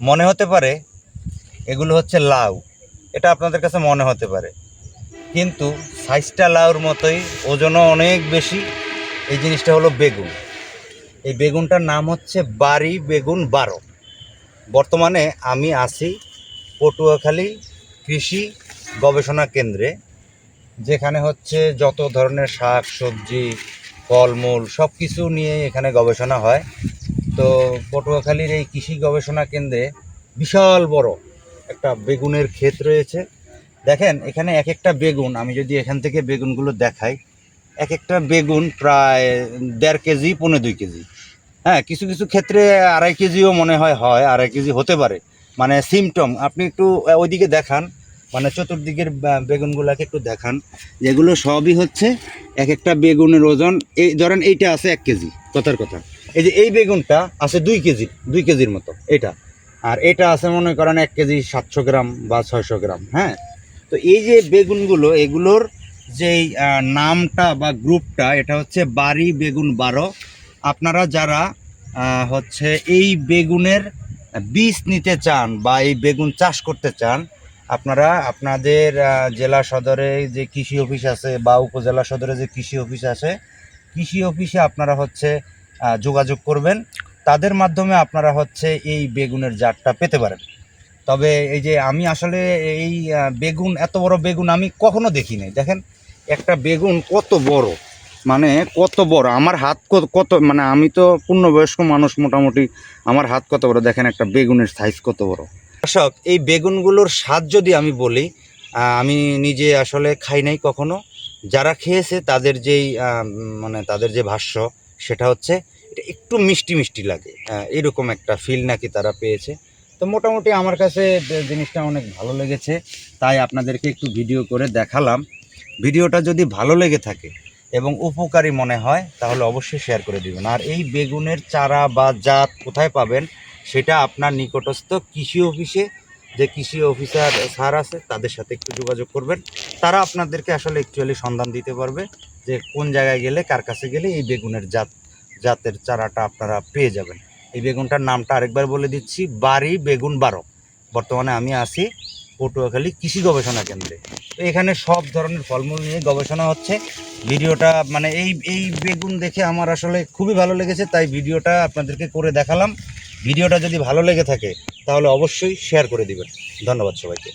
মনে হতে পারে এগুলো হচ্ছে লাউ। এটা আপনাদের কাছে মনে হতে পারে। কিন্তু সাইজটা লাউর মতোই, ওজনও অনেক বেশি। এই জিনিসটা হলো বেগুন। এই বেগুনটার নাম হচ্ছে বাড়ি বেগুন বারো। বর্তমানে আমি আছি পটুয়াখালী কৃষি গবেষণা কেন্দ্রে, যেখানে হচ্ছে যত ধরনের শাক, সবজি, ফলমূল সব কিছু নিয়ে এখানে গবেষণা হয়। তো পটুয়াখালীর এই কৃষি গবেষণা কেন্দ্রে বিশাল বড় একটা বেগুনের ক্ষেত রয়েছে। দেখেন, এখানে এক একটা বেগুন, আমি যদি এখান থেকে বেগুনগুলো দেখাই এক একটা বেগুন প্রায় দেড় কেজি পনেরো দুই কেজি। হ্যাঁ কিছু কিছু ক্ষেত্রে আড়াই কেজিও মনে হয় হয়, আড়াই কেজি হতে পারে। মানে সিমটম আপনি একটু ওইদিকে দেখান মানে চতুর্দিকের বেগুনগুলোকে একটু দেখান। যেগুলো সবই হচ্ছে এক একটা বেগুনের ওজন, এই, ধরেন এইটা আছে এক কেজি, কথার কথা। এই যে এই বেগুনটা আছে দুই কেজি, দুই কেজির মতো, এটা। আর এটা আছে মনে করেন এক কেজি সাতশো গ্রাম বা ছয়শো গ্রাম হ্যাঁ? তো এই যে বেগুনগুলো, এগুলোর যেই নামটা বা গ্রুপটা, এটা হচ্ছে বাড়ি বেগুন বারো। আপনারা যারা হচ্ছে এই বেগুনের বীজ নিতে চান বা এই বেগুন চাষ করতে চান, আপনারা আপনাদের জেলা সদরে যে কৃষি অফিস আছে বা উপজেলা সদরে যে কৃষি অফিস আছে, কৃষি অফিসে আপনারা হচ্ছে যোগাযোগ করবেন। তাদের মাধ্যমে আপনারা হচ্ছে এই বেগুনের জাতটা পেতে পারেন। তবে এই যে আমি আসলে এই বেগুন, এত বড় বেগুন আমি কখনো দেখি নাই দেখেন, একটা বেগুন কত বড়। মানে কত বড়। আমার হাত কত মানে আমি তো পূর্ণবয়স্ক মানুষ মোটামুটি। আমার হাত কত বড়? দেখেন একটা বেগুনের সাইজ কত বড়। দর্শক, এই বেগুনগুলোর স্বাদ যদি আমি বলি আমি নিজে আসলে খাই নাই কখনো। যারা খেয়েছে তাদের যেই মানে তাদের যে ভাষ্য সেটা হচ্ছে এটা একটু মিষ্টি মিষ্টি লাগে। আহ, এরকম একটা ফিল নাকি তারা পেয়েছে। তো মোটামুটি আমার কাছে জিনিসটা অনেক ভালো লেগেছে তাই আপনাদেরকে একটু ভিডিও করে দেখালাম। ভিডিওটা যদি ভালো লেগে থাকে এবং উপকারী মনে হয় তাহলে অবশ্যই শেয়ার করে দিবেন। আর এই বেগুনের চারা বা জাত কোথায় পাবেন সেটা আপনার নিকটস্থ কৃষি অফিসে যে কৃষি অফিসার স্যার আছে তাদের সাথে একটু যোগাযোগ করবেন। তারা আপনাদেরকে আসলে অ্যাকচুয়ালি সন্ধান দিতে পারবে। যে কোন জায়গায় গেলে, কার কাছে গেলে এই বেগুনের জাত, জাতের চারাটা আপনারা পেয়ে যাবেন। এই বেগুনটার নামটা আরেকবার বলে দিচ্ছি, বাড়ি বেগুন বারো। বর্তমানে আমি আছি পটুয়াখালী কৃষি গবেষণা কেন্দ্রে। তো এখানে সব ধরনের ফলমূল নিয়ে গবেষণা হচ্ছে। ভিডিওটা মানে এই এই বেগুন দেখে আমার আসলে খুবই ভালো লেগেছে, তাই ভিডিওটা আপনাদেরকে করে দেখালাম। ভিডিওটা যদি ভালো লেগে থাকে, তাহলে অবশ্যই শেয়ার করে দিবেন। ধন্যবাদ সবাইকে।